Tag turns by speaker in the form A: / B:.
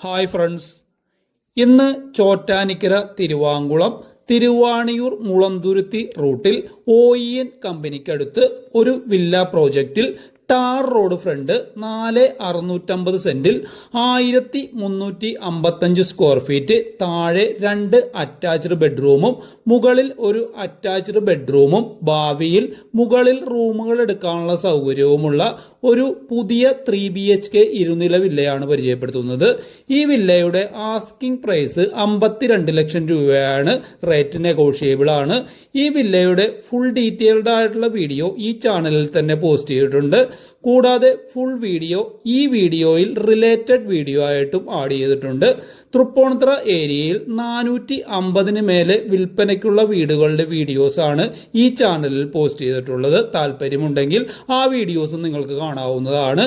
A: Hi friends. ഇന്ന് ചോറ്റാനിക്കര തിരുവാങ്കുളം തിരുവാണിയൂർ മുളന്തുരുത്തി റൂട്ടിൽ O E N കമ്പനിക്കടുത്ത് ഒരു വില്ല പ്രോജക്റ്റിൽ ടാർ റോഡ് ഫ്രണ്ട് നാല് അറുന്നൂറ്റമ്പത് സെന്റിൽ ആയിരത്തി മുന്നൂറ്റി അമ്പത്തഞ്ച് സ്ക്വയർ ഫീറ്റ് താഴെ രണ്ട് അറ്റാച്ച്ഡ് ബെഡ്റൂമും മുകളിൽ ഒരു അറ്റാച്ച്ഡ് ബെഡ്റൂമും ഭാവിയിൽ മുകളിൽ റൂമുകൾ എടുക്കാനുള്ള സൗകര്യവുമുള്ള ഒരു പുതിയ ത്രീ ബി എച്ച് കെ ഇരുനില വില്ലയാണ് പരിചയപ്പെടുത്തുന്നത്. ഈ വില്ലയുടെ ആസ്കിംഗ് പ്രൈസ് അമ്പത്തിരണ്ട് ലക്ഷം രൂപയാണ് റേറ്റ് നെഗോഷിയബിൾ ആണ്. ഈ വില്ലയുടെ ഫുൾ ഡീറ്റെയിൽഡ് ആയിട്ടുള്ള വീഡിയോ ഈ ചാനലിൽ തന്നെ പോസ്റ്റ് ചെയ്തിട്ടുണ്ട്. കൂടാതെ ഫുൾ വീഡിയോ ഈ വീഡിയോയിൽ റിലേറ്റഡ് വീഡിയോ ആയിട്ടും ആഡ് ചെയ്തിട്ടുണ്ട്. തൃപ്പൂണിത്തറ ഏരിയയിൽ നാനൂറ്റി അമ്പതിന് മേലെ വിൽപ്പനയ്ക്കുള്ള വീടുകളുടെ വീഡിയോസ് ആണ് ഈ ചാനലിൽ പോസ്റ്റ് ചെയ്തിട്ടുള്ളത്. താല്പര്യമുണ്ടെങ്കിൽ ആ വീഡിയോസ് നിങ്ങൾക്ക് കാണാവുന്നതാണ്.